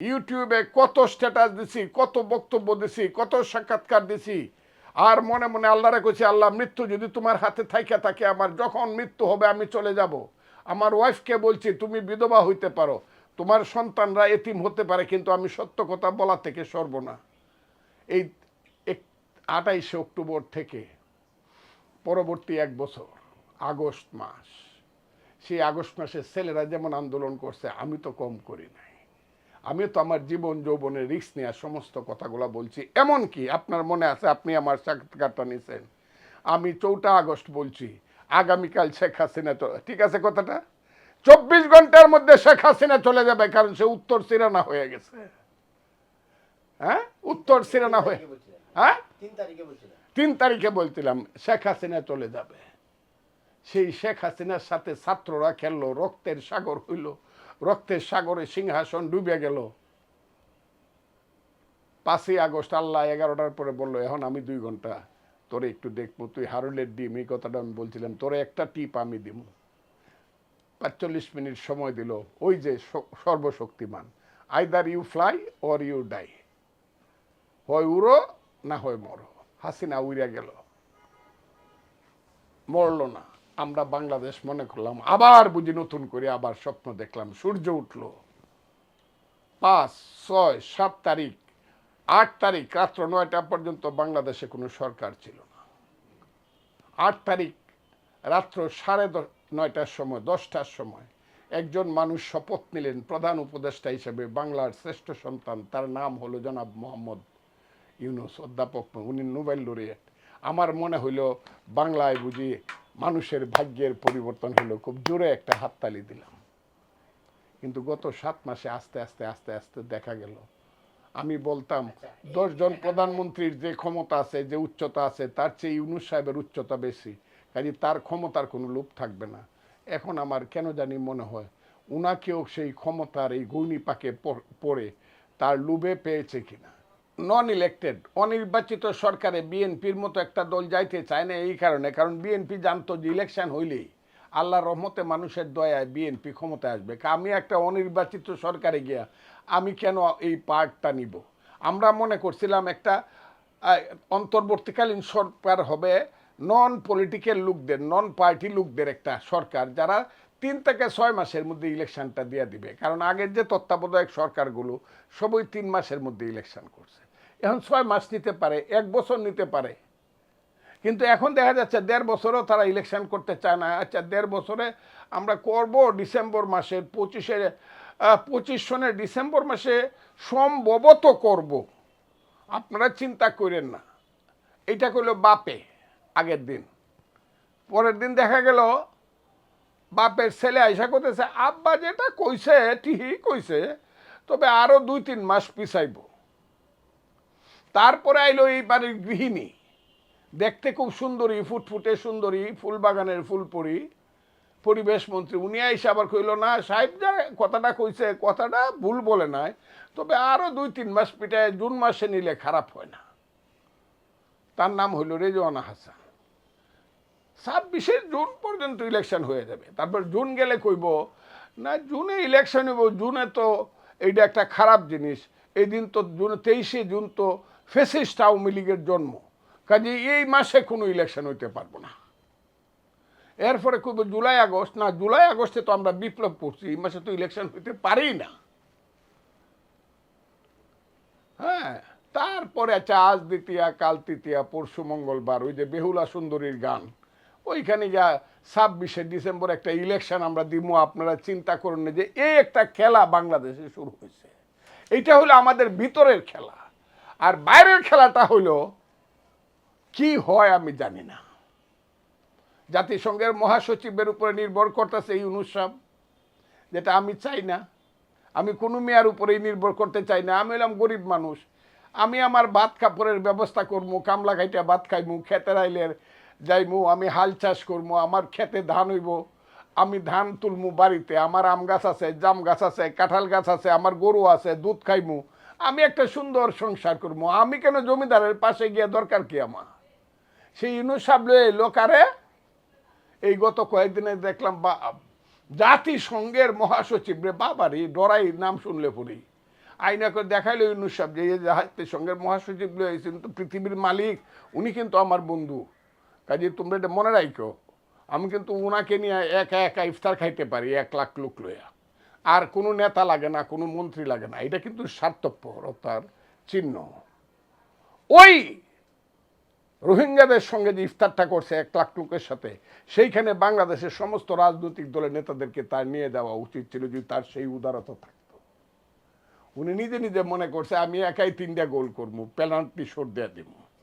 ইউটিউবে কত স্ট্যাটাস দিছি, কত বক্তব্য দিছি, কত সাক্ষাৎকার দিছি। আর মনে মনে আল্লাহরে কইছি, আল্লাহ, মৃত্যু যদি তোমার হাতে থাইকা থাকে, আমার যখন মৃত্যু হবে, আমি চলে যাব। আমার ওয়াইফকে বলছি, তুমি বিধবা হইতে পারো। তোমার সন্তানরা এতিম হতে পারে, কিন্তু আমি সত্য কথা বলা থেকে সরব না। এই আটাইশে অক্টোবর থেকে পরবর্তী এক বছর, আগস্ট মাস। সেই আগস্ট মাসে ছেলেরা যেমন আন্দোলন করছে, আমি তো কম করি নাই। আমি তো আমার জীবন যৌবনের রিস্ক নেওয়ার সমস্ত কথাগুলো বলছি। এমন কি আপনার মনে আছে আপনি আমার সাক্ষাৎকারটা নিছেন। আমি চৌঠা আগস্ট বলছি আগামীকাল শেখ হাসিনা ঠিক আছে কথাটা? চব্বিশ ঘণ্টার মধ্যে শেখ হাসিনা চলে যাবে কারণ সে উত্তর সিরানা হয়ে গেছে। হ্যাঁ? উত্তর সিরানা হয়ে হ্যাঁ? তিন তারিখে বলছিলাম শেখ হাসিনা চলে যাবে। সেই শেখ হাসিনার সাথে ছাত্ররা খেললো রক্তের সাগর হইল। রক্তের সাগরে সিংহাসন ডুবে গেল। পাঁচই আগস্ট আল্লাহ এগারোটার পরে বলল, এখন আমি দুই ঘণ্টা তোরে একটু দেখব, তুই হারুলের ডিম, এই কথাটা আমি বলছিলাম, তোরে একটা টিপ আমি দিব পাঁচচল্লিশ মিনিট সময় দিল, ওই যে সর্বশক্তিমান, either you fly or you die, হয় উড়ো না হয় মরো। হাসিনা উড়িয়া গেল। মরল না। আমরা বাংলাদেশ মনে করলাম, আবার বুঝি নতুন করে আবার স্বপ্ন দেখলাম, সূর্য উঠল। পাঁচ, ছয়, সাত তারিখ, আট তারিখ, রাত্র নয়টা পর্যন্ত বাংলাদেশে কোনো সরকার ছিল না। আট তারিখ, রাত্র সাড়ে নয়টার সময়, দশটার সময়, একজন মানুষ শপথ নিলেন প্রধান উপদেষ্টা হিসেবে, বাংলার শ্রেষ্ঠ সন্তান, তার নাম হলো জনাব মোহাম্মদ ইউনুস, অধ্যাপক, উনি নোবেল লরিয়েট। আমার মনে হইল, বাংলায় বুঝি মানুষের ভাগ্যের পরিবর্তন হলো খুব জোরে একটা হাততালি দিলাম। কিন্তু গত সাত মাসে আস্তে আস্তে আস্তে আস্তে দেখা গেল। আমি বলতাম দশজন প্রধানমন্ত্রীর যে ক্ষমতা আছে, যে উচ্চতা আছে, তার চেয়ে ইউনুস সাহেবের উচ্চতা বেশি। কাজে তার ক্ষমতার কোনো লোভ থাকবে না। এখন আমার কেন জানি মনে হয়, উনাকেও সেই ক্ষমতার এই ঘূর্ণি পাকে প- পড়ে তার লোভে পেয়েছে কিনা। নন ইলেক্টেড অনির্বাচিত সরকারে বিএনপির মতো একটা দল যাইতে চায় না এই কারণে, কারণ বিএনপি জানতো যে ইলেকশন হইলেই আল্লাহ রহমতে মানুষের দয়ায় বিএনপি ক্ষমতায় আসবে। আমি একটা অনির্বাচিত সরকারে গিয়া আমি কেন এই পার্টটা নিব? আমরা মনে করছিলাম একটা অন্তর্বর্তীকালীন সরকার হবে নন পলিটিক্যাল লোকদের নন পার্টি লোকদের একটা সরকার, যারা তিন থেকে ছয় মাসের মধ্যে ইলেকশনটা দিয়ে দিবে। কারণ আগের যে তত্ত্বাবধায়ক সরকারগুলো, সবই তিন মাসের মধ্যে ইলেকশন করছে। এখন ছয় মাস নিতে পারে, এক বছর নিতে পারে। কিন্তু এখন দেখা যাচ্ছে দেড় বছরও তারা ইলেকশন করতে চায় না। আচ্ছা দেড় বছরে আমরা করব ডিসেম্বর মাসের পঁচিশে পঁচিশ সনের ডিসেম্বর মাসে সম্ভবত করব। আপনারা চিন্তা করেন না। এটা করল বাপে আগের দিন। পরের দিন দেখা গেল বাপের ছেলে আইসা করতেছে আব্বা যেটা কইছে ঠিকই কইছে, তবে আরও দুই তিন মাস পিছাইব। তারপরে আইলো এই বাড়ির গৃহিণী। দেখতে খুব সুন্দরী, ফুটফুটে সুন্দরী ফুল বাগানের ফুলপরি, পরিবেশ মন্ত্রী। উনি আইসা আবার কইল, না, সাহেব যা কথাটা কইছে, কথাটা ভুল বলে নাই। তবে আরও দুই তিন মাস পিটায়, জুন মাসে নিলে খারাপ হয় না। তার নাম হইল রেজওয়ানা হাসান। ছাব্বিশে জুন পর্যন্ত ইলেকশন হয়ে যাবে। তারপর জুন গেলে কইব, না, জুনে ইলেকশন হইব, জুনে তো এইটা একটা খারাপ জিনিস। এই দিন তো জুন, তেইশে জুন তো ফেসিস্ট আওয়ামী লীগের জন্ম। কাজে এই মাসে কোনো ইলেকশন হইতে পারব না। এরপরে কইব জুলাই আগস্ট, না, জুলাই আগস্টে তো আমরা বিপ্লব করছি, এই মাসে তো ইলেকশন হইতে পারেই না। হ্যাঁ তারপরে আচ্ছা আজ দ্বিতীয়া, কাল তৃতীয়া, পরশু মঙ্গলবার, ওই যে বেহুলা সুন্দরীর গান। ওইখানে যা ছাব্বিশে ডিসেম্বর একটা ইলেকশন আমরা দিব আপনারা চিন্তা করুন যে এই একটা খেলা বাংলাদেশে শুরু হয়েছে। এইটা হলো আমাদের ভিতরের খেলা। আর বাইরের খেলাটা হলো, কি হয় আমি জানি না। জাতিসংঘের মহাসচিবের উপরে নির্ভর করতেছে এই অনুষ্ঠান যেটা আমি চাই না। আমি কোনো মেয়ার উপরেই নির্ভর করতে চাই না। আমি হলাম গরিব মানুষ। আমি আমার ভাত কাপড়ের ব্যবস্থা করব কামলা খাইটা ভাত খাইমু, খেতে রাইলের যাইমু, আমি হাল চাষ করব আমার খেতে ধান হইব। আমি ধান তুলমু বাড়িতে, আমার আম গাছ আছে, জাম গাছ আছে, কাঁঠাল গাছ আছে, আমার গরু আছে, দুধ খাইমু। আমি একটা সুন্দর সংসার করব। আমি কেন জমিদারের পাশে গিয়ে দরকার কি আমার? সেই ইনুসাব লোকারে, এই গত কয়েকদিনে দেখলাম বা, জাতিসংঘের মহাসচিব রে, বাবারি, ডরাই নাম শুনলে পড়ি। আইনা করে দেখাইলো ইউনুস সাহেব যে জাতিসংঘের মহাসচিব হয়েছেন তো পৃথিবীর মালিক, উনি কিন্তু আমার বন্ধু। কাজে তোমরা এটা মনে রাখো আমি কিন্তু ওনাকে নিয়ে একা একা ইফতার খাইতে পারি, এক লাখ লোক লইয়া। আর কোনো নেতা লাগে না, কোনো মন্ত্রী লাগে না। এটা কিন্তু স্বার্থপরতার চিহ্ন। ওই রোহিঙ্গাদের সঙ্গে যে ইফতারটা করছে এক লাখ লোকের সাথে, সেইখানে বাংলাদেশের সমস্ত রাজনৈতিক দলের নেতাদেরকে তার নিয়ে দেওয়া উচিত ছিল যদি তার সেই উদারতা থাকতো। উনি নিজে নিজে মনে করছে, আমি একাই তিনটা গোল করব, পেনাল্টি শোট দেওয়া দিব।